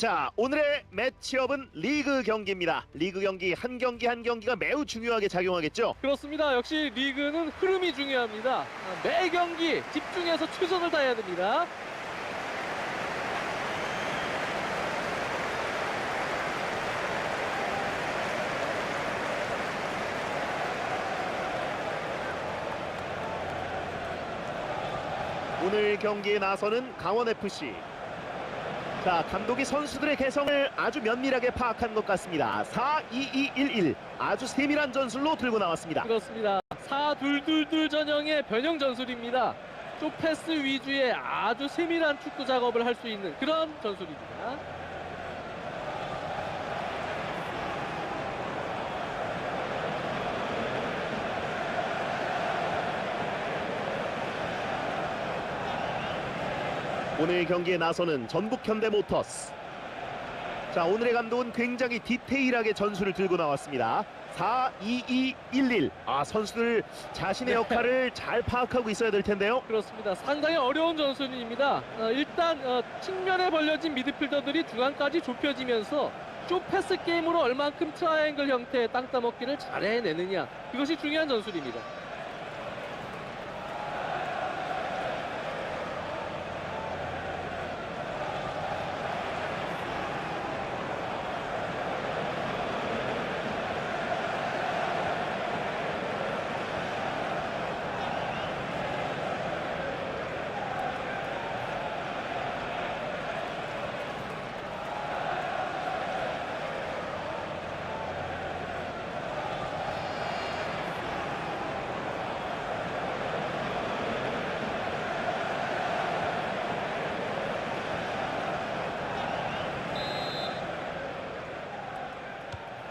자, 오늘의 매치업은 리그 경기입니다. 리그 경기 한 경기 한 경기가 매우 중요하게 작용하겠죠. 그렇습니다. 역시 리그는 흐름이 중요합니다. 아, 매 경기 집중해서 최선을 다해야 됩니다. 오늘 경기에 나서는 강원 FC. 자, 감독이 선수들의 개성을 아주 면밀하게 파악한 것 같습니다. 4-2-2-1-1 아주 세밀한 전술로 들고 나왔습니다. 그렇습니다. 4-2-2-2 전형의 변형 전술입니다. 쇼패스 위주의 아주 세밀한 축구 작업을 할 수 있는 그런 전술입니다. 오늘 경기에 나서는 전북 현대모터스. 자, 오늘의 감독은 굉장히 디테일하게 전술을 들고 나왔습니다. 4-2-2-1-1. 아, 선수들 자신의 네. 역할을 잘 파악하고 있어야 될 텐데요. 그렇습니다. 상당히 어려운 전술입니다. 어, 일단 어, 측면에 벌려진 미드필더들이 중앙까지 좁혀지면서 쇼패스 게임으로 얼만큼 트라이앵글 형태의 땅 따먹기를 잘 해내느냐 그것이 중요한 전술입니다.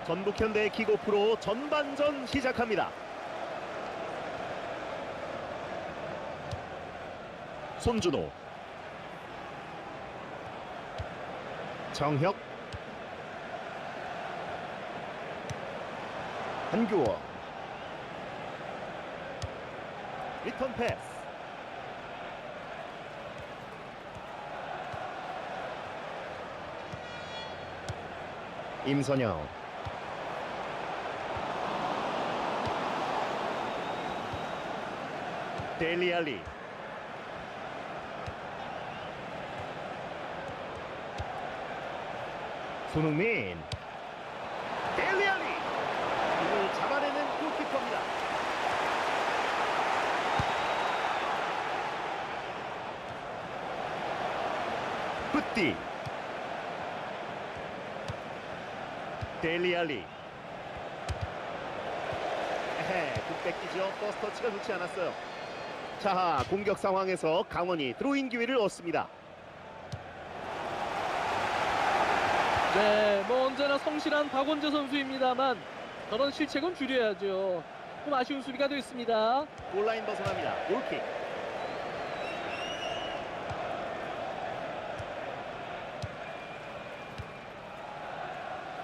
전북 현대의 킥오프로 전반전 시작합니다. 손준호. 정혁. 한규원 리턴 패스. 임선영 델리알리. 손흥민. 델리알리. 이를 잡아내는 골키퍼입니다. 푸띠 델리알리. 에헤 굿 뺏기죠 버스 터치가 좋지 않았어요 자 공격 상황에서 강원이 드로잉 기회를 얻습니다 네, 뭐 언제나 성실한 박원재 선수입니다만 저런 실책은 줄여야죠. 좀 아쉬운 수비가 됐습니다. 골라인 벗어납니다 골킥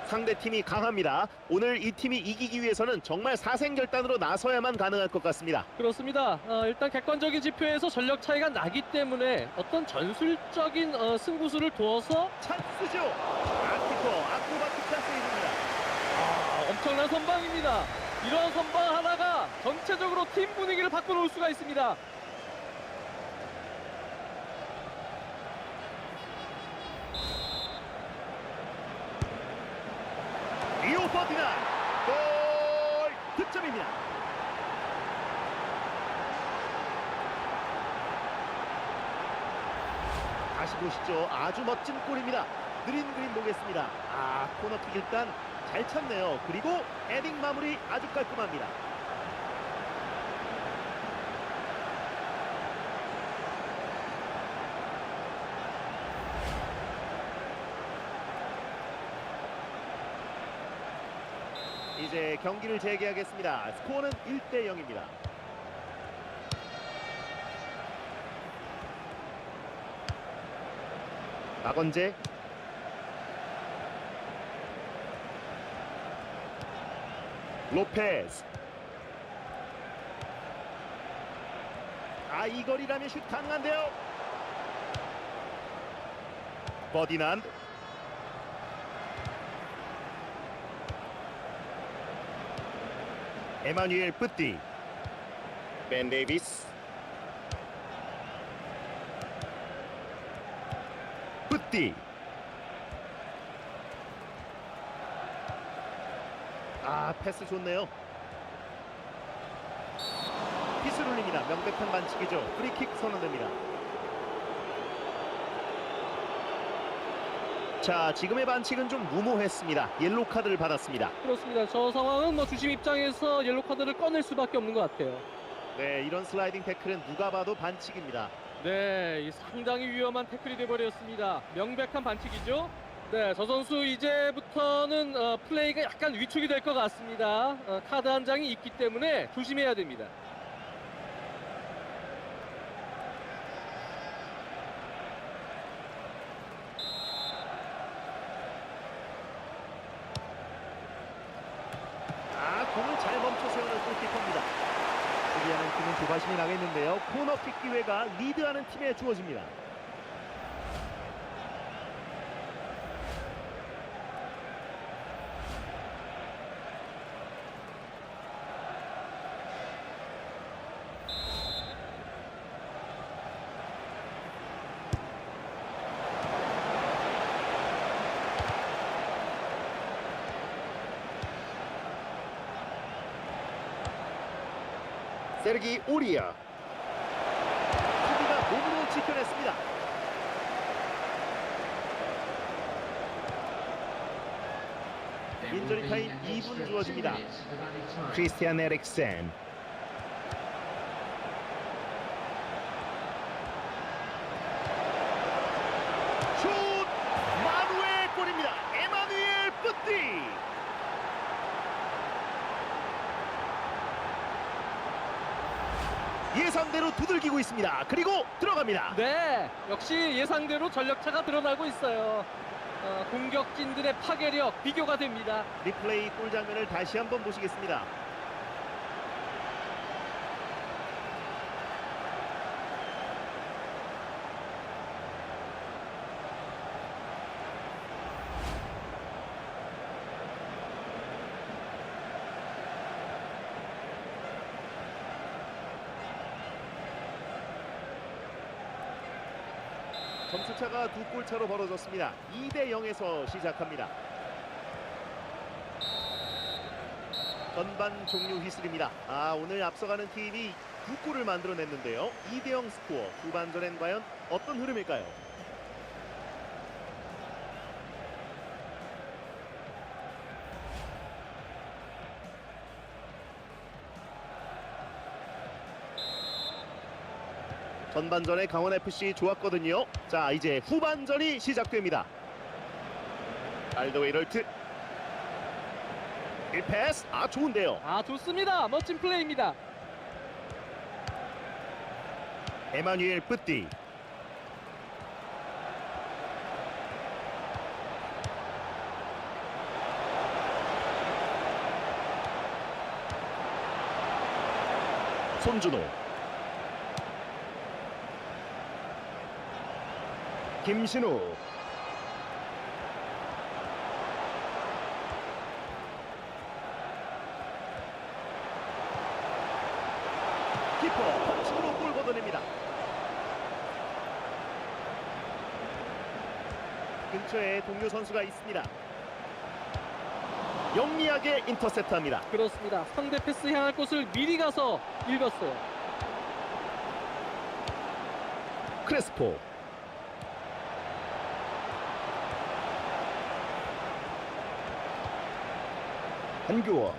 상대 팀이 강합니다 오늘 이 팀이 이기기 위해서는 정말 사생결단으로 나서야만 가능할 것 같습니다 그렇습니다. 어, 일단 객관적인 지표에서 전력 차이가 나기 때문에 어떤 전술적인 어, 승부수를 두어서 찬스죠 아키퍼 아크로바틱한 세이브입니다 아, 엄청난 선방입니다. 이런 선방 하나가 전체적으로 팀 분위기를 바꿔놓을 수가 있습니다. 리오 퍼디나 골 득점입니다. 다시 보시죠. 아주 멋진 골입니다. 느린 그림 보겠습니다. 아 코너킥 일단 잘 쳤네요. 그리고 헤딩 마무리 아주 깔끔합니다. 이제 경기를 재개하겠습니다. 스코어는 1대 0입니다. 박원재 로페스 아 이 거리라면 슛 가능한데요 버디난드 에마뉴엘 뿌띠. 벤 데이비스 뿌띠. 아 패스 좋네요. 울립니다. 명백한 반칙이죠. 프리킥 선언됩니다 자 지금의 반칙은 좀 무모했습니다 옐로 카드를 받았습니다 그렇습니다. 저 상황은 뭐 주심 입장에서 옐로 카드를 꺼낼 수밖에 없는 것 같아요. 네 이런 슬라이딩 태클은 누가 봐도 반칙입니다 네, 이 상당히 위험한 태클이 돼버렸습니다. 명백한 반칙이죠. 네, 저 선수 이제부터는 어, 플레이가 약간 위축이 될 것 같습니다. 어, 카드 한 장이 있기 때문에 조심해야 됩니다. 아 공을 잘 멈춰 세우는 골키퍼입니다 수비 하는 팀은 조바심이 나겠는데요. 코너킥 기회가 리드하는 팀에 주어집니다 세르기 오리아 수비가 몸으로 지켜냈습니다 인저리 타임 2분 주어집니다 크리스티안 에릭센 슛 마누엘 골입니다 에마누엘 뿌띠 예상대로 두들기고 있습니다 그리고 들어갑니다 네, 역시 예상대로 전력차가 드러나고 있어요. 어, 공격진들의 파괴력 비교가 됩니다. 리플레이 골 장면을 다시 한번 보시겠습니다. 점수차가 두 골 차로 벌어졌습니다. 2대 0에서 시작합니다. 전반 종료 휘슬입니다. 아 오늘 앞서가는 팀이 두 골을 만들어냈는데요. 2대0 스코어 후반전엔 과연 어떤 흐름일까요? 전반전에 강원FC 좋았거든요. 자 이제 후반전이 시작됩니다. 알더웨이 럴트 1패스 아 좋은데요. 아, 좋습니다. 멋진 플레이입니다. 에마뉴엘 뿌띠 손준호 김신우 키퍼 펀칭으로 골 걷어냅니다 근처에 동료 선수가 있습니다. 영리하게 인터셉트합니다. 그렇습니다. 상대 패스 향할 곳을 미리 가서 읽었어요. 크레스포 한교원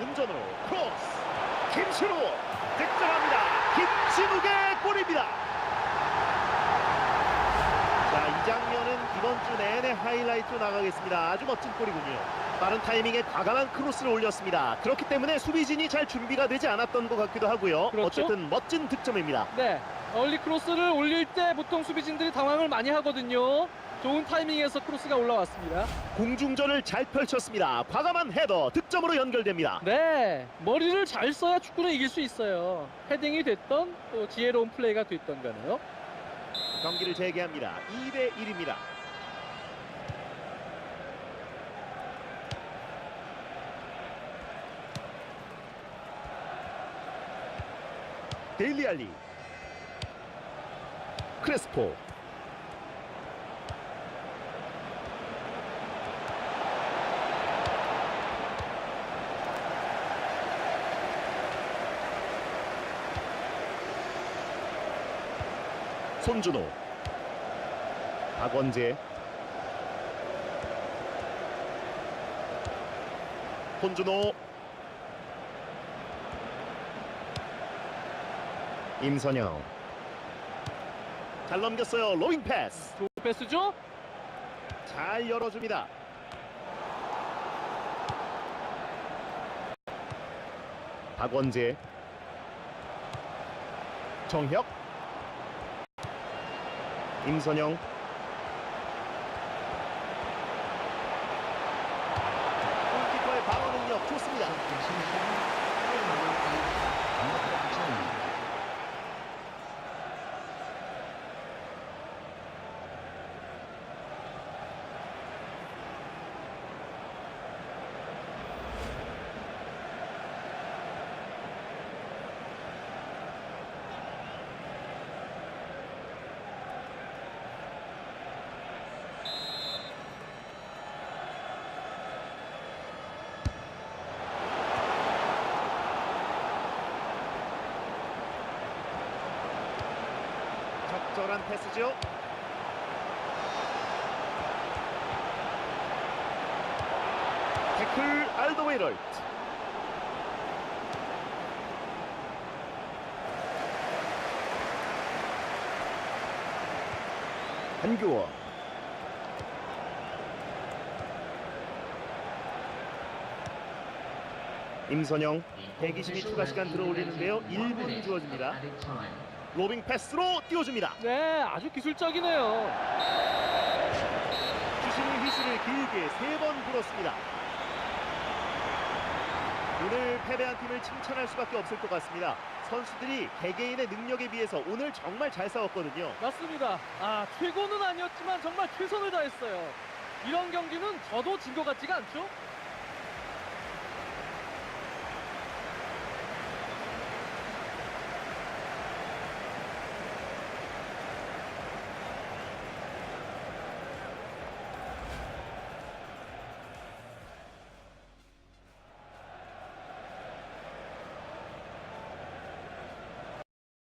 운전으로 크로스. 김신우 득점합니다. 김신욱의 골입니다. 자 이 장면은 이번 주 내내 하이라이트로 나가겠습니다. 아주 멋진 골이군요. 빠른 타이밍에 과감한 크로스를 올렸습니다. 그렇기 때문에 수비진이 잘 준비가 되지 않았던 것 같기도 하고요. 그렇죠. 어쨌든 멋진 득점입니다. 네, 얼리 크로스를 올릴 때 보통 수비진들이 당황을 많이 하거든요. 좋은 타이밍에서 크로스가 올라왔습니다. 공중전을 잘 펼쳤습니다 과감한 헤더 득점으로 연결됩니다 네, 머리를 잘 써야 축구는 이길 수 있어요. 헤딩이 됐던 또 지혜로운 플레이가 됐던 간에요. 경기를 재개합니다. 2대 1입니다. 데일리 알리 크레스포. 손준호. 박원재. 손준호. 임선영 잘 넘겼어요. 로잉 패스. 좋은 패스죠? 잘 열어줍니다. 박원재. 정혁. 임선영 골키퍼의 방어 능력 좋습니다 적절한 패스죠. 태클 알더 웨이럴트 한교원. 임선영 120미 추가 시간 들어올리는데요. 1분 주어집니다 로빙 패스로 띄워줍니다 네, 아주 기술적이네요. 주심의 휘슬을 길게 세 번 불었습니다. 오늘 패배한 팀을 칭찬할 수밖에 없을 것 같습니다. 선수들이 개개인의 능력에 비해서 오늘 정말 잘 싸웠거든요. 맞습니다. 아, 최고는 아니었지만 정말 최선을 다했어요. 이런 경기는 저도 진 것 같지가 않죠?